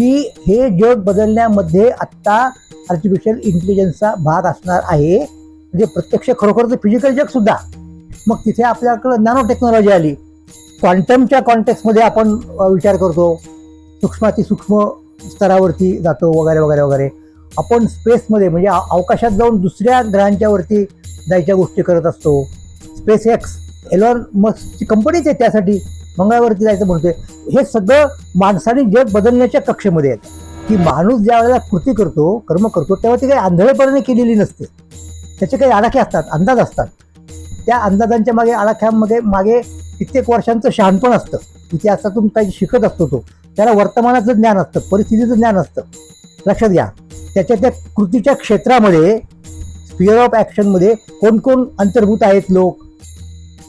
की हे जग बदलण्यामध्ये आत्ता आर्टिफिशियल इंटेलिजन्सचा भाग असणार आहे. म्हणजे प्रत्यक्ष खरोखरचं फिजिकल जग सुद्धा. मग तिथे आपल्याकडं नॅनो टेक्नॉलॉजी आली क्वांटमच्या कॉन्टेक्समध्ये आपण विचार करतो. सूक्ष्माती सूक्ष्म स्तरावरती जातो वगैरे वगैरे वगैरे. आपण स्पेसमध्ये म्हणजे अवकाशात जाऊन दुसऱ्या ग्रहांच्या वरती जायच्या गोष्टी करत असतो. स्पेस एक्स एलॉन मस्कची कंपनीच आहे त्यासाठी. मंगळावरती जायचं म्हणतोय. हे सगळं माणसाने जग बदलण्याच्या कक्षेमध्ये येतं की माणूस ज्या वेळेला कृती करतो कर्म करतो तेव्हा ती काही आंधळेपणाने केलेली नसते. त्याचे काही आडाखे असतात अंदाज असतात. त्या अंदाजांच्या मागे आडाख्यामध्ये मागे कित्येक वर्षांचं शहाणपण असतं. इतिहासातून काही शिकत असतो तो. त्याला वर्तमानाचं ज्ञान असतं परिस्थितीचं ज्ञान असतं. लक्षात घ्या. त्याच्या त्या कृतीच्या क्षेत्रामध्ये स्पिअर ऑफ ॲक्शनमध्ये कोण कोण अंतर्भूत आहेत लोक?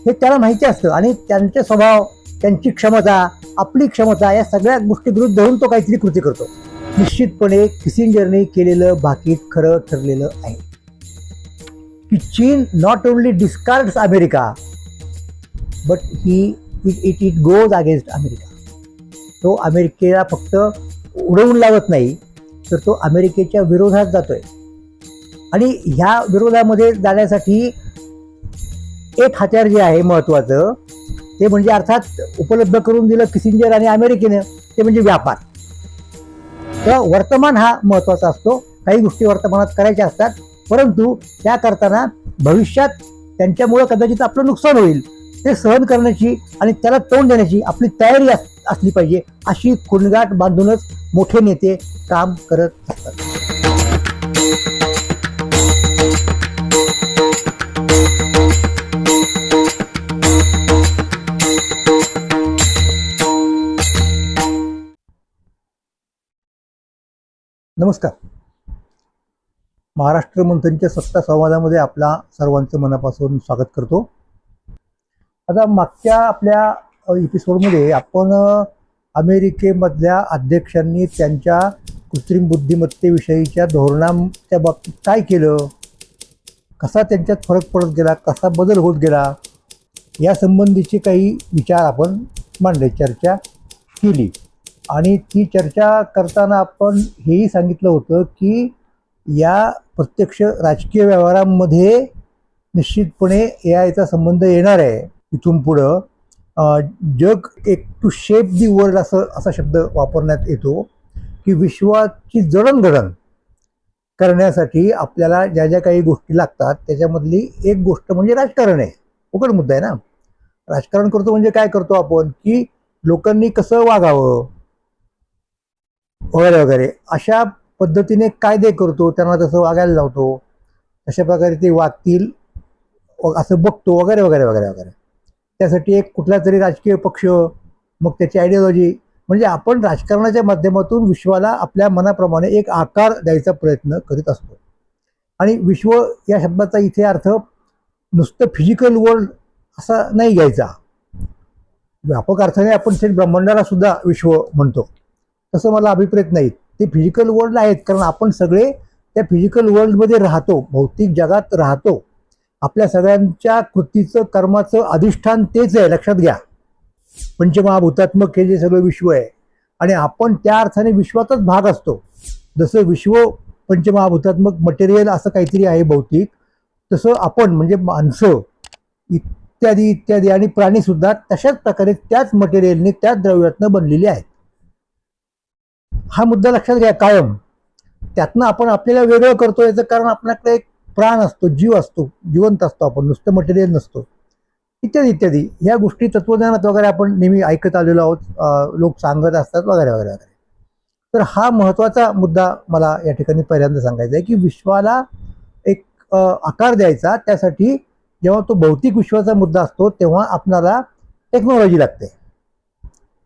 हे त्याला माहिती असतं. आणि त्यांचे स्वभाव त्यांची क्षमता आपली क्षमता या सगळ्या गोष्टी विरुद्ध धरून तो काहीतरी कृती करतो. निश्चितपणे किसिंजरने केलेलं भाकीत खरं ठरलेलं आहे. की चीन not only discards America but he it it it goes against America तो अमेरिकेला फक्त उडवून लावत नाही तर तो अमेरिकेच्या विरोधात जातोय. आणि ह्या विरोधामध्ये जाण्यासाठी एक हत्यार जे आहे महत्त्वाचं ते म्हणजे अर्थात उपलब्ध करून दिलं किसिंजर आणि अमेरिकेनं ते म्हणजे व्यापार. तर वर्तमान हा महत्त्वाचा असतो. काही गोष्टी वर्तमानात करायच्या असतात परंतु त्या करताना भविष्यात त्यांच्यामुळं कदाचित आपलं नुकसान होईल. ते सहन करण्याची आणि त्याला तोंड देण्याची आपली तयारी अस- असली पाहिजे अशी खुणगाट बांधूनच मोठे नेते काम करत असतात. नमस्कार. महाराष्ट्र मंथनच्या सत्ता संवादामध्ये आपला सर्वांचं मनापासून स्वागत करतो. आता मागच्या आपल्या एपिसोडमध्ये आपण अमेरिकेमधल्या अध्यक्षांनी त्यांच्या कृत्रिम बुद्धिमत्तेविषयीच्या धोरणांच्या बाबतीत काय केलं? कसा त्यांच्यात फरक पडत गेला? कसा बदल होत गेला? यासंबंधीचे काही विचार आपण मांडले चर्चा केली. आणि ती चर्चा करताना आपण हेही सांगितलं होतं की या प्रत्यक्ष राजकीय व्यवहारांमध्ये निश्चितपणे ए आयचा संबंध येणार आहे इथून पुढं. जग एक टू शेप दी वर्ल्ड असं असा शब्द वापरण्यात येतो की विश्वाची जडणघडण करण्यासाठी आपल्याला ज्या ज्या काही गोष्टी लागतात त्याच्यामधली एक गोष्ट म्हणजे राजकारण आहे. उघड मुद्दा आहे ना? राजकारण करतो म्हणजे काय करतो आपण? की लोकांनी कसं वागावं? वगैरे वगैरे. अशा पद्धतीने कायदे करतो त्यांना तसं वागायला लावतो अशा प्रकारे ते वागतील असं बघतो वगैरे वगैरे वगैरे वगैरे. त्यासाठी एक कुठला तरी राजकीय पक्ष मग त्याची आयडिओलॉजी म्हणजे आपण राजकारणाच्या माध्यमातून विश्वाला आपल्या मनाप्रमाणे एक आकार द्यायचा प्रयत्न करीत असतो. आणि विश्व या शब्दाचा इथे अर्थ नुसतं फिजिकल वर्ल्ड असा नाही घ्यायचा. व्यापक अर्थाने आपण थेट ब्रह्मांडाला सुद्धा विश्व म्हणतो. तसं मला अभिप्रेत नाही ते फिजिकल वर्ल्ड आहेत कारण आपण सगळे त्या फिजिकल वर्ल्डमध्ये राहतो भौतिक जगात राहतो. आपल्या सगळ्यांच्या कृतीचं कर्माचं अधिष्ठान तेच आहे लक्षात घ्या. पंचमहाभूतात्मक हे जे सगळं विश्व आहे आणि आपण त्या अर्थाने विश्वातच भाग असतो. जसं विश्व पंचमहाभूतात्मक मटेरियल असं काहीतरी आहे भौतिक तसं आपण म्हणजे माणसं इत्यादी इत्यादी आणि प्राणीसुद्धा तशाच प्रकारे त्याच मटेरियलने त्याच द्रव्यातनं बनलेले आहेत. हा मुद्दा लक्षात घ्या कायम. त्यातनं आपण आपल्याला वेगळं करतो याचं कारण आपल्याकडे एक प्राण असतो जीव असतो जिवंत असतो आपण नुसतं मटेरियल नसतो. इत्यादी इत्यादी. ह्या गोष्टी तत्वज्ञानात वगैरे आपण नेहमी ऐकत आलेलो आहोत लोक सांगत असतात वगैरे वगैरे वगैरे. तर हा महत्त्वाचा मुद्दा मला या ठिकाणी पहिल्यांदा सांगायचा आहे की विश्वाला एक आकार द्यायचा. त्यासाठी जेव्हा तो भौतिक विश्वाचा मुद्दा असतो तेव्हा आपणाला टेक्नॉलॉजी लागते.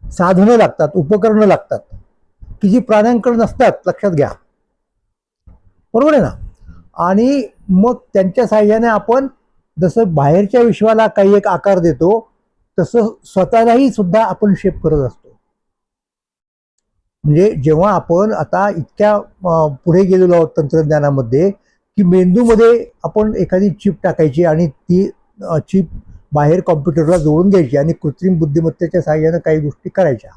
साधनं लागतात उपकरणं लागतात. की जी प्राण्यांकडे नसतात लक्षात घ्या. बरोबर आहे ना? आणि मग त्यांच्या साह्याने आपण जसं बाहेरच्या विश्वाला काही एक आकार देतो तसं स्वतःलाही सुद्धा आपण शेप करत असतो. म्हणजे जेव्हा आपण आता इतक्या पुढे गेलेलो आहोत तंत्रज्ञानामध्ये की मेंदूमध्ये आपण एखादी चिप टाकायची आणि ती चिप बाहेर कॉम्प्युटरला जोडून द्यायची आणि कृत्रिम बुद्धिमत्तेच्या साह्यानं काही गोष्टी करायच्या.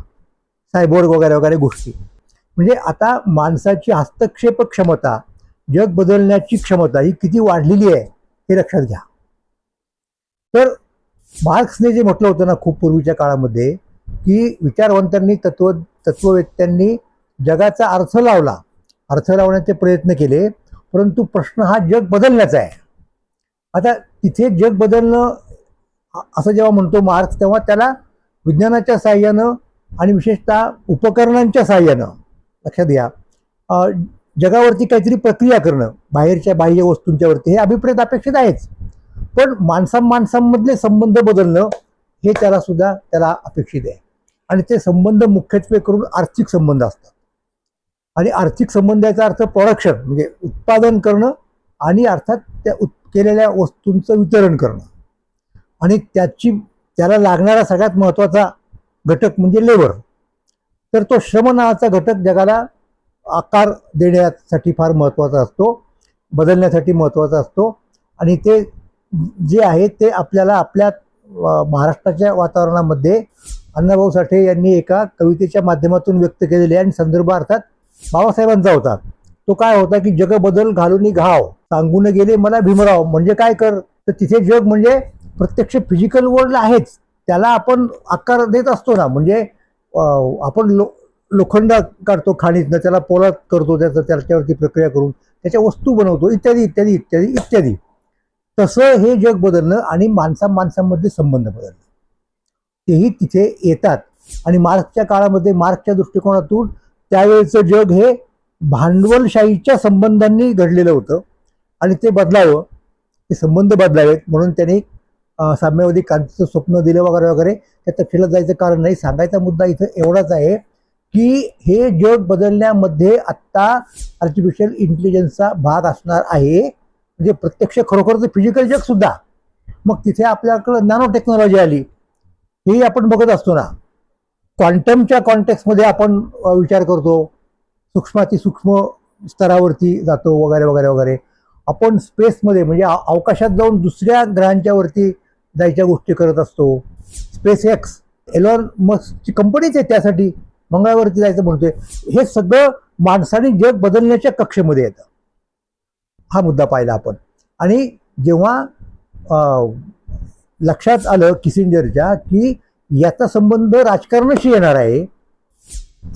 सायबोर्ग वगैरे वगैरे गोष्टी. म्हणजे आता माणसाची हस्तक्षेप क्षमता जग बदलण्याची क्षमता ही किती वाढलेली आहे हे लक्षात घ्या. तर मार्क्सने जे म्हटलं होतं ना खूप पूर्वीच्या काळामध्ये की विचारवंतांनी तत्व तत्ववेत्यांनी जगाचा अर्थ लावला. अर्थ लावण्याचे प्रयत्न केले परंतु प्रश्न हा जग बदलण्याचा आहे. आता तिथे जग बदलणं असं जेव्हा म्हणतो मार्क्स तेव्हा त्याला विज्ञानाच्या साह्यानं आणि विशेषतः उपकरणांच्या साह्यानं लक्षात घ्या. जगावरती काहीतरी प्रक्रिया करणं बाहेरच्या बाह्य वस्तूंच्या वरती हे अभिप्रेत अपेक्षित आहेच. पण माणसा माणसांमधले संबंध बदलणं हे त्याला सुद्धा त्याला अपेक्षित आहे. आणि ते संबंध मुख्यत्वे करून आर्थिक संबंध असतात. आणि आर्थिक संबंधाचा अर्थ प्रोडक्शन म्हणजे उत्पादन करणं आणि अर्थात त्या उत् केलेल्या वस्तूंचं वितरण करणं. आणि त्याची त्याला लागणारा सगळ्यात महत्त्वाचा घटक म्हणजे लेबर तर तो श्रम नावाचा घटक जगाला आकार देण्यासाठी फार महत्त्वाचा असतो बदलण्यासाठी महत्त्वाचा असतो. आणि ते जे आहे ते आपल्याला आपल्या महाराष्ट्राच्या वातावरणामध्ये अण्णाभाऊ साठे यांनी एका कवितेच्या माध्यमातून व्यक्त केलेले आहे आणि संदर्भ अर्थात बाबासाहेबांचा होता. तो काय होता की जग बदल घालून घाव सांगून गेले मला भीमराव म्हणजे काय कर? तर तिथे जग म्हणजे प्रत्यक्ष फिजिकल वर्ल्ड आहेच. त्याला आपण आकार देत असतो ना म्हणजे आपण लो लोखंड काढतो खाणीतनं त्याला पोलाद करतो त्याचं त्याच्यावरती प्रक्रिया करून त्याच्या वस्तू बनवतो इत्यादी इत्यादी इत्यादी इत्यादी. तसं हे जग बदलणं आणि माणसा माणसांमधले संबंध बदलणं. तेही तिथे येतात. आणि मार्क्सच्या काळामध्ये मार्क्सच्या दृष्टिकोनातून त्यावेळेचं जग हे भांडवलशाहीच्या संबंधांनी घडलेलं होतं. आणि ते बदलावं ते संबंध बदलावेत म्हणून त्यांनी साम्यवादी क्रांतीचं स्वप्न दिलं वगैरे वगैरे त्या तपशिलात जायचं कारण नाही. सांगायचा मुद्दा इथं एवढाच आहे की हे जग बदलण्यामध्ये आत्ता आर्टिफिशियल इंटेलिजन्सचा भाग असणार आहे. म्हणजे प्रत्यक्ष खरोखरचं फिजिकल जग सुद्धा. मग तिथे आपल्याकडं नॅनो टेक्नॉलॉजी आली. हेही आपण बघत असतो ना. क्वांटमच्या कॉन्टेक्समध्ये आपण विचार करतो. सूक्ष्माती सूक्ष्म स्तरावरती जातो वगैरे वगैरे वगैरे. आपण स्पेसमध्ये म्हणजे अवकाशात जाऊन दुसऱ्या ग्रहांच्यावरती जायच्या गोष्टी करत असतो. स्पेस एक्स एलॉन मस्कची कंपनीच आहे त्यासाठी मंगळावरती जायचं म्हणतोय. हे सगळं माणसाने जग बदलण्याच्या कक्षेमध्ये येतं. हा मुद्दा पाहिला आपण. आणि जेव्हा लक्षात आलं किसिंजरच्या की याचा संबंध राजकारणाशी येणार आहे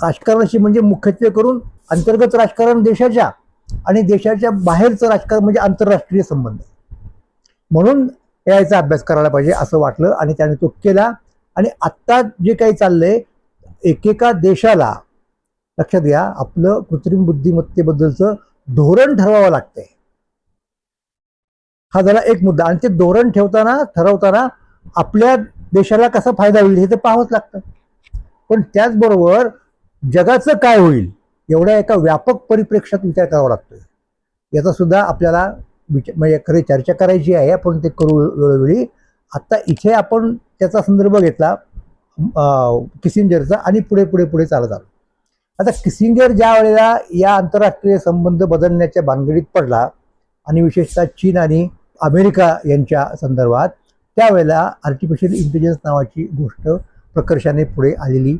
राजकारणाशी म्हणजे मुख्यत्वे करून अंतर्गत राजकारण देशाच्या आणि देशाच्या बाहेरचं राजकारण म्हणजे आंतरराष्ट्रीय संबंध. म्हणून याचा अभ्यास करायला पाहिजे असं वाटलं आणि त्याने तो केला. आणि आत्ता जे काही चाललंय एकेका देशाला लक्षात घ्या आपलं कृत्रिम बुद्धिमत्तेबद्दलचं धोरण ठरवावं लागतंय. हा झाला एक मुद्दा. आणि ते धोरण ठेवताना ठरवताना आपल्या देशाला कसा फायदा होईल हे तर पाहावंच लागतं. पण त्याचबरोबर जगाचं काय होईल एवढ्या एका व्यापक परिप्रेक्षात विचार करावा लागतोय. याचा सुद्धा आपल्याला विचार म्हणजे खरी चर्चा करायची आहे आपण ते करू वेळोवेळी. आत्ता इथे आपण त्याचा संदर्भ घेतला किसिंजरचा आणि पुढे पुढे पुढे चालत आलो. आता किसिंजर ज्या वेळेला या आंतरराष्ट्रीय संबंध बदलण्याच्या भानगडीत पडला आणि विशेषतः चीन आणि अमेरिका यांच्या संदर्भात त्यावेळेला आर्टिफिशियल इंटेलिजन्स नावाची गोष्ट प्रकर्षाने पुढे आलेली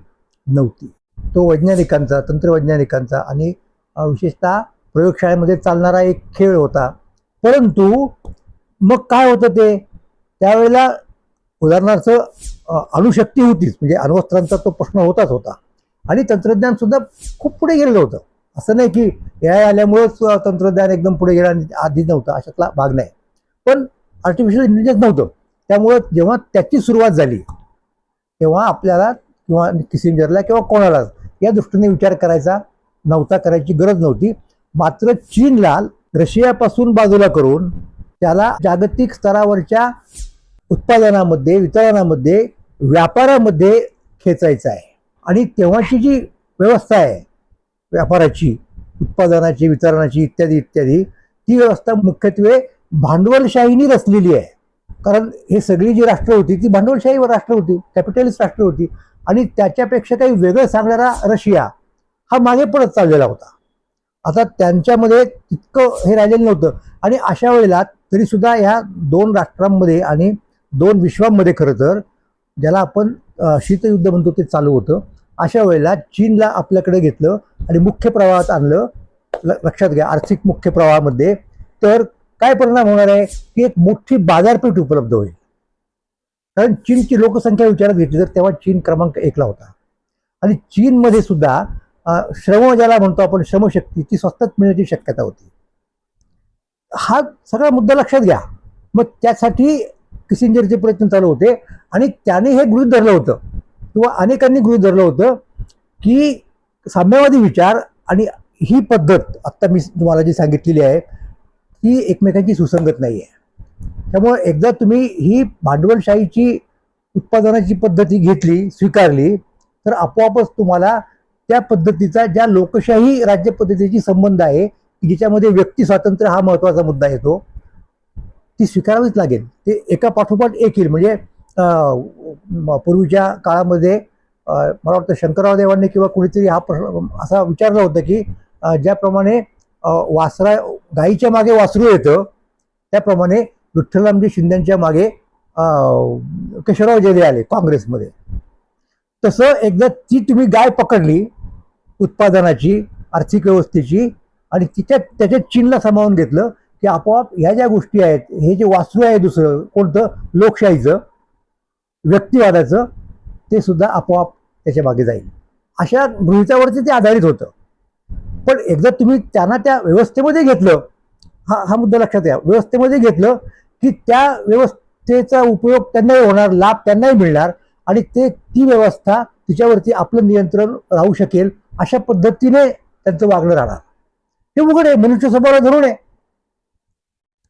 नव्हती. तो वैज्ञानिकांचा तंत्रवैज्ञानिकांचा आणि विशेषतः प्रयोगशाळेमध्ये चालणारा एक खेळ होता परंतु मग काय होतं ते? त्यावेळेला उदाहरणार्थ अणुशक्ती होतीच. म्हणजे अण्वस्त्रांचा तो प्रश्न होताच होता. आणि तंत्रज्ञान सुद्धा खूप पुढे गेलेलं होतं. असं नाही की ए आल्यामुळेच तंत्रज्ञान एकदम पुढे गेलं आणि आधी नव्हतं. अशातला भाग नाही. पण आर्टिफिशियल इंटेलिजन्स नव्हतं. त्यामुळं जेव्हा त्याची सुरुवात झाली तेव्हा आपल्याला किंवा किसिंजरला किंवा कोणालाच या दृष्टीने विचार करायचा नव्हता करायची गरज नव्हती. मात्र चीनला रशियापासून बाजूला करून त्याला जागतिक स्तरावरच्या उत्पादनामध्ये वितरणामध्ये व्यापारामध्ये खेचायचं आहे. आणि तेव्हाची जी व्यवस्था आहे व्यापाराची उत्पादनाची वितरणाची इत्यादी इत्यादी ती व्यवस्था मुख्यत्वे भांडवलशाहीनी रचलेली आहे. कारण हे सगळी जी राष्ट्र होती ती भांडवलशाहीवर राष्ट्र होती कॅपिटलिस्ट राष्ट्र होती. आणि त्याच्यापेक्षा काही वेगळं सांगणारा रशिया हा मागे पडत चाललेला होता. आता त्यांच्यामध्ये तितकं हे राहिलेलं नव्हतं. आणि अशा वेळेला तरी सुद्धा ह्या दोन राष्ट्रांमध्ये आणि दोन विश्वांमध्ये खरं तर ज्याला आपण शीतयुद्ध म्हणतो ते चालू होतं. अशा वेळेला चीनला आपल्याकडे घेतलं आणि मुख्य प्रवाहात आणलं. ल- लक्षात घ्या आर्थिक मुख्य प्रवाहामध्ये. तर काय परिणाम होणार आहे? की एक मोठी बाजारपेठ उपलब्ध होईल. कारण चीनची लोकसंख्या विचारात घेतली तर तेव्हा चीन क्रमांक एकला होता. आणि चीनमध्ये सुद्धा श्रम ज्याला म्हणतो आपण श्रमशक्ती ती स्वस्तात मिळण्याची शक्यता होती. हा सगळा मुद्दा लक्षात घ्या. मग त्यासाठी किसिंजरचे प्रयत्न चालू होते आणि त्याने हे गृहीत धरलं होतं किंवा अनेकांनी गृहित धरलं होतं की साम्यवादी विचार आणि ही पद्धत आत्ता मी तुम्हाला जी सांगितलेली आहे ती एकमेकांची सुसंगत नाही आहे त्यामुळे एकदा तुम्ही ही भांडवलशाहीची उत्पादनाची पद्धती घेतली स्वीकारली तर आपोआपच तुम्हाला त्या पद्धतीचा ज्या लोकशाही राज्य पद्धतीची संबंध आहे ज्याच्यामध्ये जिच्यामध्ये व्यक्ती स्वातंत्र्य हा महत्त्वाचा मुद्दा येतो ती स्वीकारावीच लागेल. ते एका पाठोपाठ एक येईल. म्हणजे पूर्वीच्या काळामध्ये मला वाटतं शंकरराव देवांनी किंवा कुणीतरी हा प्रश्न असा विचारला होता की ज्याप्रमाणे वासरा गाईच्या मागे वासरू येतं त्याप्रमाणे विठ्ठलरामजी शिंदेच्या मागे केशवराव जेले आले काँग्रेसमध्ये. तसं एकदा ती तुम्ही गाय पकडली उत्पादनाची आर्थिक व्यवस्थेची आणि तिच्यात त्याच्या चीनला सामावून घेतलं की आपोआप ह्या ज्या गोष्टी आहेत हे जे वास्तू आहे दुसरं कोणतं लोकशाहीचं व्यक्तिवादाचं ते सुद्धा आपोआप त्याच्यामागे जाईल. अशा गृहितावरती ते आधारित होतं. पण एकदा तुम्ही त्यांना त्या व्यवस्थेमध्ये घेतलं हा हा मुद्दा लक्षात घ्या. व्यवस्थेमध्ये घेतलं की त्या व्यवस्थेचा उपयोग त्यांनाही होणार लाभ त्यांनाही मिळणार आणि ते ती व्यवस्था तिच्यावरती आपलं नियंत्रण राहू शकेल अशा पद्धतीने त्यांचं वागणं राहणार. हे उघड आहे मनुष्य समोर धरून आहे.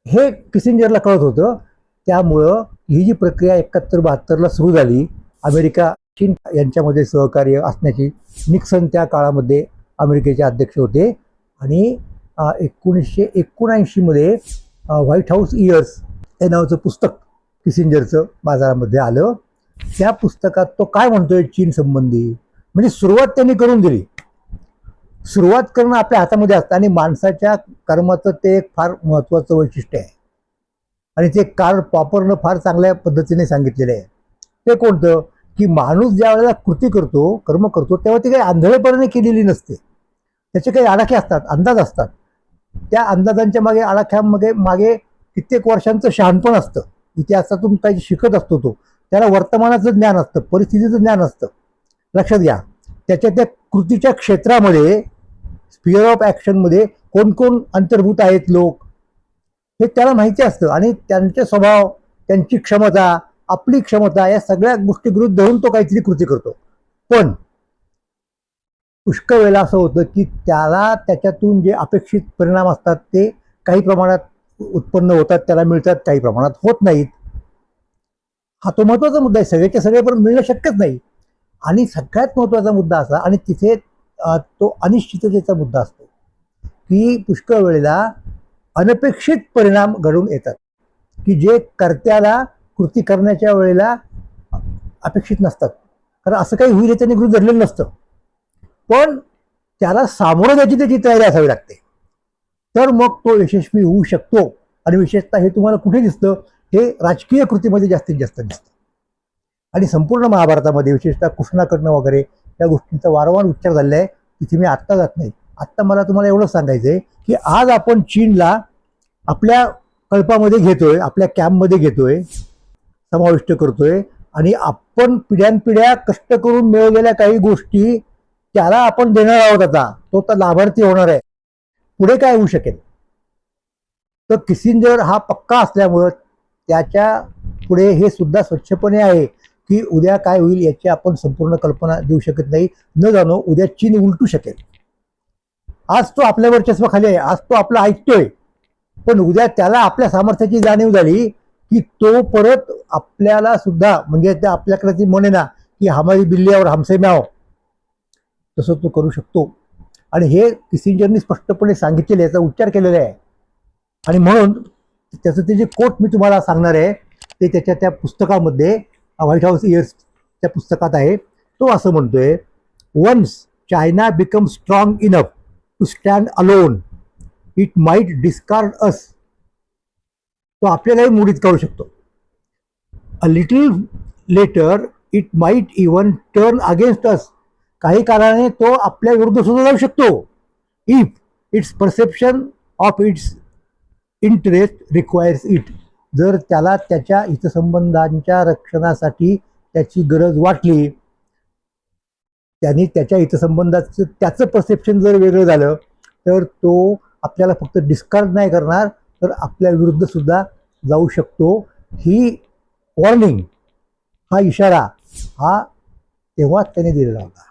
हे किसिंजरला कळत होतं. त्यामुळं ही जी प्रक्रिया एकाहत्तर बहात्तरला सुरू झाली अमेरिका चीन यांच्यामध्ये सहकार्य असण्याची निक्सन त्या काळामध्ये अमेरिकेचे अध्यक्ष होते. आणि एकोणीसशे एकोणऐंशीमध्ये व्हाईट हाऊस इयर्स हे नावाचं पुस्तक किसिंजरचं बाजारामध्ये आलं. त्या पुस्तकात तो काय म्हणतोय चीन संबंधी? म्हणजे सुरुवात त्यांनी करून दिली. सुरुवात करणं आपल्या हातामध्ये असतं आणि माणसाच्या कर्माचं ते एक फार महत्त्वाचं वैशिष्ट्य आहे. आणि ते कार वापरणं फार चांगल्या पद्धतीने सांगितलेलं आहे. ते कोणतं? की माणूस ज्या वेळेला कृती करतो कर्म करतो तेव्हा ती काही आंधळेपणाने केलेली नसते. त्याचे काही आडाखे असतात अंदाज असतात. त्या अंदाजांच्या मागे आडाख्यामागे मागे कित्येक वर्षांचं शहाणपण असतं. इतिहासातून काही शिकत असतो तो. त्याला वर्तमानाचं ज्ञान असतं परिस्थितीचं ज्ञान असतं. लक्षात घ्या. त्याच्या त्या कृतीच्या क्षेत्रामध्ये स्पिअर ऑफ ॲक्शनमध्ये कोण कोण अंतर्भूत आहेत लोक? हे त्याला माहिती असतं. आणि त्यांचे स्वभाव त्यांची क्षमता आपली क्षमता या सगळ्या गोष्टी गृहीत धरून तो काहीतरी कृती करतो. पण पुष्कळ वेळेला असं होतं की त्याला त्याच्यातून जे अपेक्षित परिणाम असतात ते काही प्रमाणात उत्पन्न होतात त्याला मिळतात काही प्रमाणात होत नाहीत. हा तो महत्त्वाचा मुद्दा आहे. सगळ्याच्या सगळे पण मिळणं शक्यच नाही. आणि सगळ्यात महत्त्वाचा मुद्दा असा आणि तिथे तो अनिश्चिततेचा मुद्दा असतो की पुष्कळ वेळेला अनपेक्षित परिणाम घडून येतात की जे कर्त्याला कृती करण्याच्या वेळेला अपेक्षित नसतात. कारण असं काही होईल त्याने गृह धरलेलं नसतं. पण त्याला सामोरं जायची त्याची तयारी असावी लागते. तर मग तो यशस्वी होऊ शकतो. आणि विशेषतः हे तुम्हाला कुठे दिसतं? हे राजकीय कृतीमध्ये जास्तीत जास्त दिसतं. आणि संपूर्ण महाभारतामध्ये विशेषतः कृष्णाकडनं वगैरे या गोष्टींचा वारंवार उच्चार झालेला आहे तिथे मी आत्ता जात नाही. आत्ता मला तुम्हाला एवढं सांगायचं आहे की आज आपण चीनला आपल्या कल्पामध्ये घेतोय आपल्या कॅम्पमध्ये घेतोय समाविष्ट करतोय आणि आपण पिढ्यानपिढ्या कष्ट करून मिळवलेल्या काही गोष्टी त्याला आपण देणार आहोत आता. तो तर लाभार्थी होणार आहे. पुढे काय होऊ शकेल? तर किसिंजर हा पक्का असल्यामुळं त्याच्या पुढे हे सुद्धा स्वच्छपणे आहे की उद्या काय होईल याची आपण संपूर्ण कल्पना देऊ शकत नाही. न जाणो उद्या चीन उलटू शकेल. आज तो आपल्या वर्चस्वाखाली आहे. आज तो आपला ऐकतोय. पण उद्या त्याला आपल्या सामर्थ्याची जाणीव झाली की तो परत आपल्याला सुद्धा म्हणजे त्या आपल्याकडे ती म्हणे ना की हमारी बिल्ल्यावर हमसे म्याव. तसं तो करू शकतो. आणि हे किसिंजरनी स्पष्टपणे सांगितलेले याचा उच्चार केलेला आहे. आणि म्हणून त्याचं ते जे कोट मी तुम्हाला सांगणार आहे ते त्याच्या त्या पुस्तकामध्ये व्हाईट हाऊस इयर्स त्या पुस्तकात आहे. तो असं म्हणतोय once China become strong enough to stand alone it might discard us तो आपल्यालाही मोडीत करू शकतो. A little later it might even turn against us काही कारणाने तो आपल्या विरुद्ध सुद्धा जाऊ शकतो. If its perception of its interest requires it जर त्याला त्याच्या हितसंबंधांच्या रक्षणासाठी त्याची गरज वाटली त्यांनी त्याच्या हितसंबंधाचं त्याचं परसेप्शन जर वेगळं झालं तर तो आपल्याला फक्त डिस्कार्ड नाही करणार तर आपल्या विरुद्धसुद्धा जाऊ शकतो. ही वॉर्निंग हा इशारा हा तेव्हा त्याने दिलेला होता.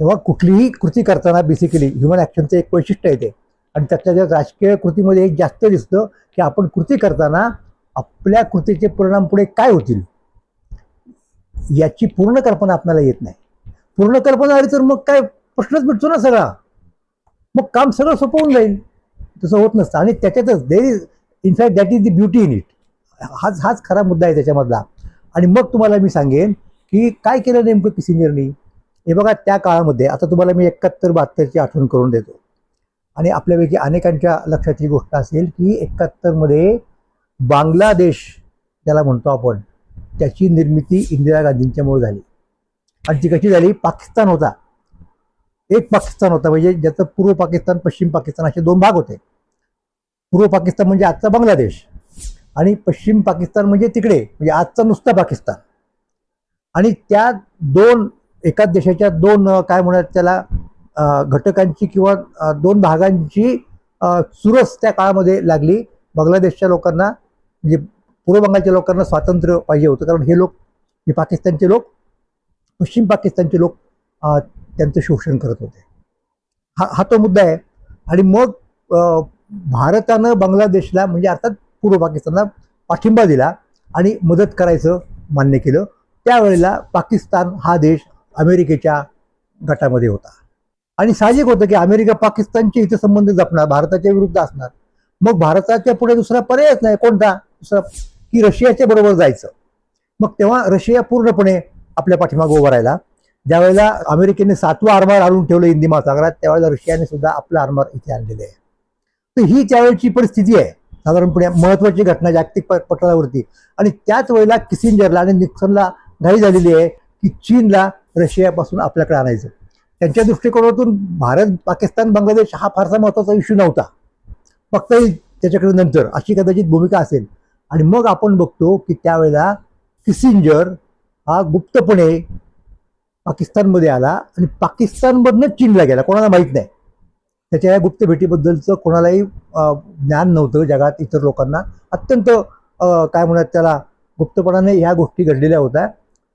तेव्हा कुठलीही कृती करताना बेसिकली ह्युमन ॲक्शनचं एक वैशिष्ट्य आहे ते. आणि त्यातल्या त्यात राजकीय कृतीमध्ये एक जास्त दिसतं की आपण कृती करताना आपल्या कृतीचे परिणाम पुढे काय होतील? याची पूर्ण कल्पना आपल्याला येत नाही. पूर्ण कल्पना आली तर मग काय? प्रश्नच मिटतो ना सगळा. मग काम सगळं सोपं होऊन जाईल. तसं होत नसतं. आणि त्याच्यातच there is in fact that is the beauty in it हाच हाच खरा मुद्दा आहे त्याच्यामधला. आणि मग तुम्हाला मी सांगेन की काय केलं नेमकं किसिंजरनी हे बघा त्या काळामध्ये आता तुम्हाला मी एकाहत्तर बहात्तरची आठवण करून देतो. आणि आपल्यापैकी अनेकांच्या लक्षात ही गोष्ट असेल की एकाहत्तरमध्ये बांगलादेश ज्याला म्हणतो आपण त्याची निर्मिती इंदिरा गांधींच्यामुळे झाली. आणि ती कशी झाली? पाकिस्तान होता. एक पाकिस्तान होता म्हणजे ज्याचं पूर्व पाकिस्तान पश्चिम पाकिस्तान असे दोन भाग होते. पूर्व पाकिस्तान म्हणजे आजचा बांगलादेश आणि पश्चिम पाकिस्तान म्हणजे तिकडे म्हणजे आजचा नुसता पाकिस्तान. आणि त्या दोन एकाच देशाच्या दोन काय म्हणतात त्याला घटकांची किंवा दोन भागांची चुरस त्या काळामध्ये लागली. बांगलादेशच्या लोकांना म्हणजे पूर्व बंगालच्या लोकांना स्वातंत्र्य पाहिजे होतं. कारण हे लोक हे पाकिस्तानचे लोक पश्चिम पाकिस्तानचे लोक त्यांचं शोषण करत होते. हा हा तो मुद्दा आहे. आणि मग भारतानं बांगलादेशला म्हणजे अर्थात पूर्व पाकिस्तानला पाठिंबा दिला आणि मदत करायचं मान्य केलं. त्यावेळेला पाकिस्तान हा देश अमेरिकेच्या गटामध्ये होता. आणि साहजिक होतं की अमेरिका पाकिस्तानचे इथे संबंध जपणार भारताच्या विरुद्ध असणार. मग भारताच्या पुढे दुसरा पर्यायच नाही. कोणता? दुसरा की रशियाच्या बरोबर जायचं. मग तेव्हा रशिया पूर्णपणे आपल्या पाठीमागे उभा राहिला. ज्यावेळेला अमेरिकेने सातवा आरमार आणून ठेवलं हिंदी महासागरात त्यावेळेला रशियाने सुद्धा आपला आरमार इथे आणलेले आहे. तर ही त्यावेळेची परिस्थिती आहे. साधारणपणे महत्वाची घटना जागतिक प- पटलावरती. आणि त्याच वेळेला किसिंजरला आणि निक्सनला घाई झालेली आहे की चीनला रशियापासून आपल्याकडे आणायचं. त्यांच्या दृष्टिकोनातून भारत पाकिस्तान बांगलादेश हा फारसा महत्त्वाचा इश्यू नव्हता. फक्त त्याच्याकडे नंतर अशी कदाचित भूमिका असेल. आणि मग आपण बघतो की त्यावेळेला किसिंजर हा गुप्तपणे पाकिस्तानमध्ये आला आणि पाकिस्तानमधनं चीनला गेला. कोणाला माहीत नाही. त्याच्या या गुप्त भेटीबद्दलचं कोणालाही ज्ञान नव्हतं जगात इतर लोकांना. अत्यंत काय म्हणतात त्याला गुप्तपणाने ह्या गोष्टी घडलेल्या होत्या.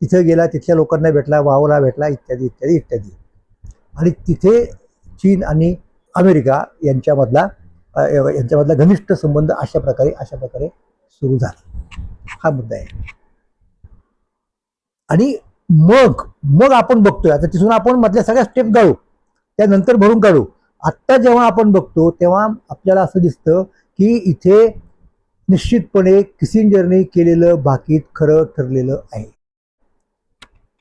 तिथं गेला तिथल्या लोकांना भेटला वावला भेटला इत्यादी इत्यादी इत्यादी. आणि तिथे चीन आणि अमेरिका यांच्यामधला यांच्यामधला घनिष्ठ संबंध अशा प्रकारे अशा प्रकारे सुरू झाला. हा मुद्दा आहे. आणि मग मग आपण बघतोय आता तिथून आपण मधल्या सगळ्या स्टेप गाळू त्यानंतर भरून काढू. आत्ता जेव्हा आपण बघतो तेव्हा आपल्याला असं दिसतं की इथे निश्चितपणे किसिंजरने केलेलं बाकीत खरं ठरलेलं आहे.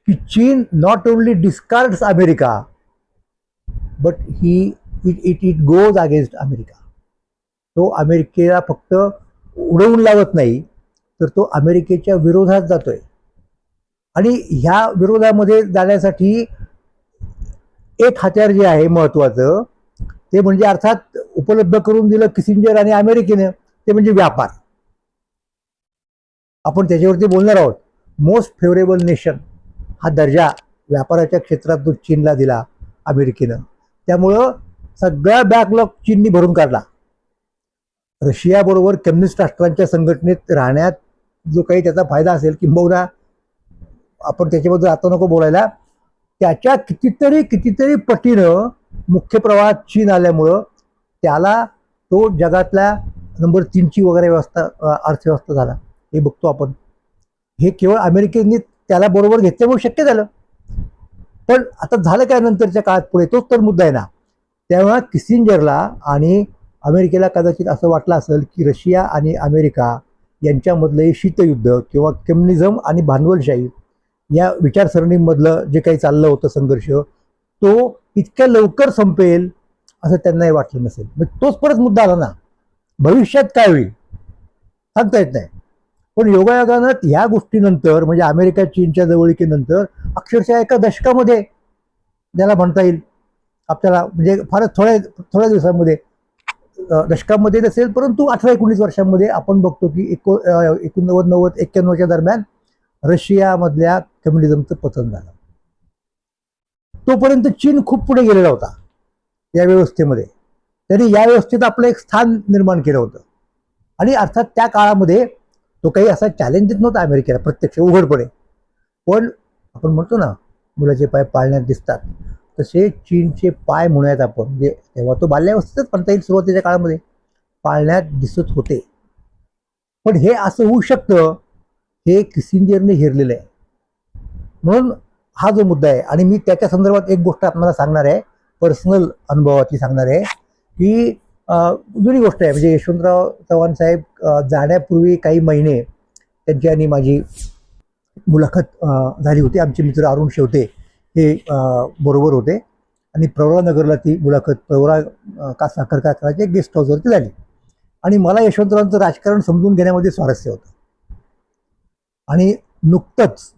की चीन not only discards America but he it it it goes against America तो अमेरिकेला फक्त उडवून लावत नाही तर तो अमेरिकेच्या विरोधात जातोय. आणि ह्या विरोधामध्ये जाण्यासाठी एक हत्यार जे आहे महत्वाचं ते म्हणजे अर्थात उपलब्ध करून दिलं किसिंजर आणि अमेरिकेनं ते म्हणजे व्यापार. आपण त्याच्यावरती बोलणार आहोत. मोस्ट फेवरेबल नेशन हा दर्जा व्यापाराच्या क्षेत्रात तो चीनला दिला अमेरिकेनं. त्यामुळं सगळा बॅकलॉग चीननी भरून काढला. रशियाबरोबर कम्युनिस्ट राष्ट्रांच्या संघटनेत राहण्यात जो काही त्याचा फायदा असेल किंबहुना आपण त्याच्याबद्दल आता नको बोलायला त्याच्या कितीतरी कितीतरी पटीनं मुख्य प्रवाहात चीन आल्यामुळं त्याला तो जगातल्या नंबर तीनची वगैरे व्यवस्था अर्थव्यवस्था झाला. हे बघतो आपण. हे केवळ अमेरिकेने त्याला बरोबर घेतल्यामुळे शक्य झालं. पण आता झालं काय नंतरच्या काळात पुढे? तोच तर मुद्दा आहे ना. तेव्हा किसिंजरला आणि अमेरिकेला कदाचित असं वाटलं असेल की रशिया आणि अमेरिका यांच्यामधलं हे शीतयुद्ध किंवा कम्युनिझम आणि भांडवलशाही या विचारसरणीमधलं जे काही चाललं होतं संघर्ष तो इतक्या लवकर संपेल असं त्यांनाही वाटलं नसेल. मग तोच परत मुद्दा आला ना. भविष्यात काय होईल? सांगता येत नाही. पण योगायोगानं ह्या गोष्टीनंतर म्हणजे अमेरिका चीनच्या जवळीकीनंतर अक्षरशः एका दशकामध्ये ज्याला म्हणता येईल आपल्याला म्हणजे फारच थोड्या थोड्या दिवसांमध्ये दशकामध्ये नसेल परंतु अठरा एकोणीस वर्षांमध्ये आपण बघतो की एको एकोणनव्वद नव्वद एक्क्याण्णवच्या दरम्यान रशियामधल्या कम्युनिझमचं पतन झालं. तोपर्यंत चीन खूप पुढे गेलेला होता या व्यवस्थेमध्ये. त्यांनी या व्यवस्थेत आपलं एक स्थान निर्माण केलं होतं. आणि अर्थात त्या काळामध्ये तो काही असा चॅलेंज देत नव्हता अमेरिकेला प्रत्यक्ष उघडपणे. पण आपण म्हणतो ना मुलाचे पाय पाळण्यात दिसतात. तसे चीनचे पाय म्हणूयात आपण म्हणजे तेव्हा तो बाल्यावस्थेतच म्हणता येईल सुरुवातीच्या काळामध्ये पाळण्यात दिसत होते. पण हे असं होऊ शकतं हे किसिंजरने हेरलेलं आहे. म्हणून हा जो मुद्दा आहे आणि मी त्याच्या संदर्भात एक गोष्ट आपल्याला सांगणार आहे पर्सनल अनुभवातली सांगणार आहे की जुनी गोष्ट आहे. म्हणजे यशवंतराव चव्हाण साहेब जाण्यापूर्वी काही महिने त्यांची आणि माझी मुलाखत झाली होती. आमचे मित्र अरुण शेवते हे बरोबर होते. आणि प्रवरा नगरला ती मुलाखत प्रवरा का साखर कारखान्याच्या गेस्ट हाऊसवरती झाली. आणि मला यशवंतरावांचं राजकारण समजून घेण्यामध्ये स्वारस्य होतं. आणि नुकतंच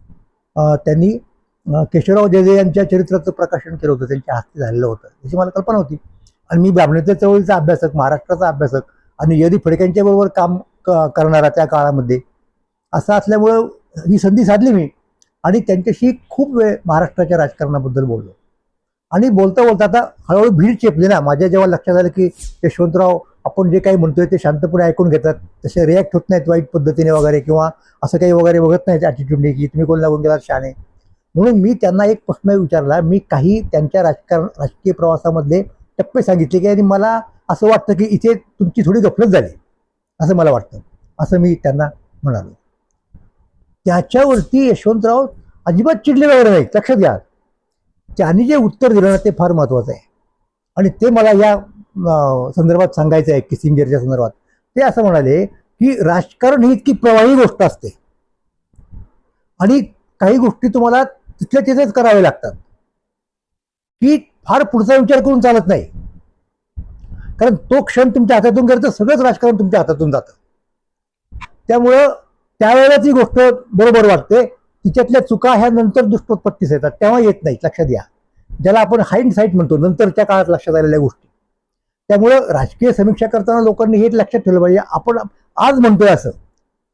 त्यांनी केशवराव जेजे यांच्या चरित्राचं प्रकाशन केलं होतं. त्यांच्या हस्ते झालेलं होतं. याची मला कल्पना होती. आणि मी ब्राह्मणत्व चळवळीचा अभ्यासक महाराष्ट्राचा अभ्यासक आणि यदी फडक्यांच्या बरोबर काम क- करणारा त्या काळामध्ये. असं असल्यामुळं ही संधी साधली मी. आणि त्यांच्याशी खूप वेळ महाराष्ट्राच्या राजकारणाबद्दल बोललो. आणि बोलता बोलता आता हळूहळू भीड चेपली ना. माझ्या जेव्हा लक्षात आलं की यशवंतराव आपण जे काही म्हणतोय ते शांतपणे ऐकून घेतात. तसे रिॲक्ट होत नाहीत वाईट पद्धतीने वगैरे किंवा असं काही वगैरे बघत नाहीत ॲटिट्यूडने की तुम्ही कोण लागून गेलात शाणे म्हणून मी त्यांना एक प्रश्न विचारला. मी काही त्यांच्या राजकारण राजकीय प्रवासामधले टप्पे सांगितले की आणि मला असं वाटतं की इथे तुमची थोडी गफलत झाली. असं मला वाटतं. असं मी त्यांना म्हणालो. त्याच्यावरती यशवंतराव अजिबात चिडले वगैरे नाही लक्षात घ्या. त्यांनी जे उत्तर दिलं ना ते फार महत्वाचं आहे. आणि ते मला या संदर्भात सांगायचं आहे किसिंजरच्या संदर्भात. ते असं म्हणाले की राजकारण ही इतकी प्रवाही गोष्ट असते. आणि काही गोष्टी तुम्हाला तिथल्या तिथेच कराव्या लागतात. की फार पुढचा विचार करून चालत नाही. कारण तो क्षण तुमच्या हातातून गेला तर सगळंच राजकारण तुमच्या हातातून जातं. त्यामुळं त्यावेळेलाच ही गोष्ट बरोबर वाटते. तिच्यातल्या चुका ह्या नंतर दुष्टोत्पत्तीस येतात. तेव्हा येत नाही लक्षात घ्या. ज्याला आपण हाईंड साईट म्हणतो नंतरच्या काळात लक्षात आलेल्या गोष्टी. त्यामुळं राजकीय समीक्षा करताना लोकांनी हे लक्षात ठेवलं पाहिजे. आपण आज म्हणतोय असं.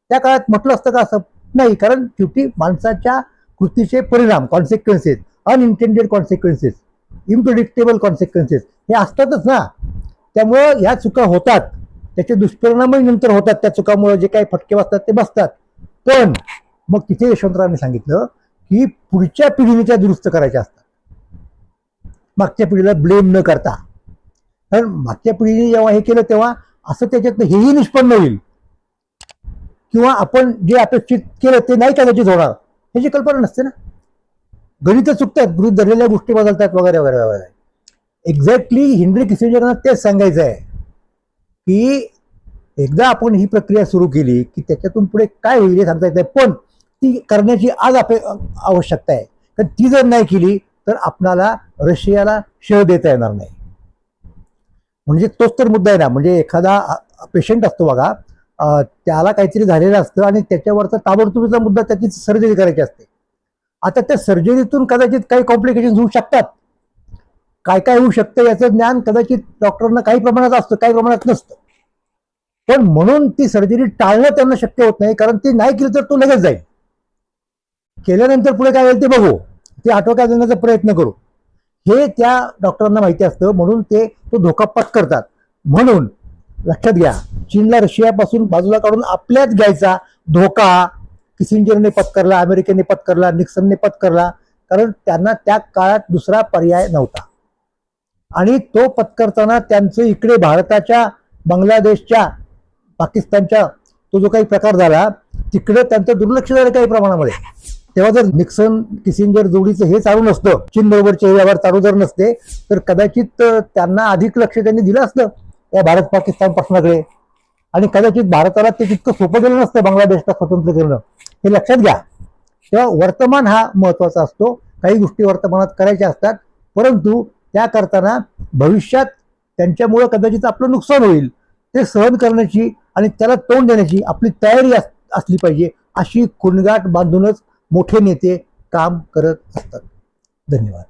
त्या काळात म्हटलं असतं का असं? नाही कारण शेवटी माणसाच्या कृतीचे परिणाम consequences unintended consequences unpredictable consequences हे असतातच ना. त्यामुळं ह्या चुका होतात. त्याचे दुष्परिणामही नंतर होतात त्या चुकामुळे. जे काही फटके बसतात ते बसतात. पण मग तिथे यशवंतरावांनी सांगितलं की पुढच्या पिढीने त्या दुरुस्त करायच्या असतात. मागच्या पिढीला ब्लेम न करता. कारण मागच्या पिढीने जेव्हा हे केलं तेव्हा असं त्याच्यातनं हेही निष्पन्न होईल. किंवा आपण जे अपेक्षित केलं ते नाही कदाचित होणार ह्याची कल्पना नसते ना. गणित चुकतात गृहित धरलेल्या गोष्टी बदलतात वगैरे वगैरे वगैरे. एक्झॅक्टली हिनरी किसिंजरना तेच सांगायचं आहे की एकदा आपण ही प्रक्रिया सुरू केली की त्याच्यातून पुढे काय होईल हे सांगता येत नाही पण ती करण्याची आज अपे आवश्यकता आहे. कारण ती जर नाही केली तर आपणाला रशियाला शेळ देता येणार नाही. म्हणजे तोच तर मुद्दा आहे ना म्हणजे एखादा पेशंट असतो बघा त्याला काहीतरी झालेलं असतं आणि त्याच्यावरचा ताबडतोबीचा मुद्दा त्याची सर्जरी करायची असते. आता त्या सर्जरीतून कदाचित काही कॉम्प्लिकेशन होऊ शकतात. काय काय होऊ शकतं याचं ज्ञान कदाचित डॉक्टरांना काही प्रमाणात असतं काही प्रमाणात नसतं. पण म्हणून ती सर्जरी टाळणं त्यांना शक्य होत नाही कारण ती नाही केली तर तो लगेच जाईल. केल्यानंतर पुढे काय होईल ते बघू. ते आटोक्यात देण्याचा प्रयत्न करू. हे त्या डॉक्टरांना माहिती असतं म्हणून ते तो धोका पत्करतात म्हणून लक्षात घ्या चीनला रशियापासून बाजूला काढून आपल्याच घ्यायचा धोका किसिंजरने पत्करला अमेरिकेने पत्करला निक्सनने पत्करला कारण त्यांना त्या काळात दुसरा पर्याय नव्हता. आणि तो पत्करताना त्यांचं इकडे भारताच्या बांगलादेशच्या पाकिस्तानच्या तो जो काही प्रकार झाला तिकडे त्यांचं दुर्लक्ष झालं काही प्रमाणामध्ये. तेव्हा जर निक्सन किसिंजर जोडीचं हे चालू नसतं चीन बरोबरचे व्यवहार चालू जर नसते तर कदाचित त्यांना अधिक लक्ष त्यांनी दिलं असतं या भारत पाकिस्तान प्रश्नाकडे. आणि कदाचित भारताला ते तितकं सोपं गेलं नसतं बांगलादेशला स्वतंत्र करणं. हे लक्षात घ्या. तेव्हा वर्तमान हा महत्त्वाचा असतो. काही गोष्टी वर्तमानात करायच्या असतात. परंतु त्या करताना भविष्यात त्यांच्यामुळं कदाचित आपलं नुकसान होईल. ते सहन करण्याची आणि त्याला तोंड देण्याची आपली तयारी अस- असली पाहिजे. अशी खुणगाट बांधूनच मोठे नेते काम करत असतात. धन्यवाद.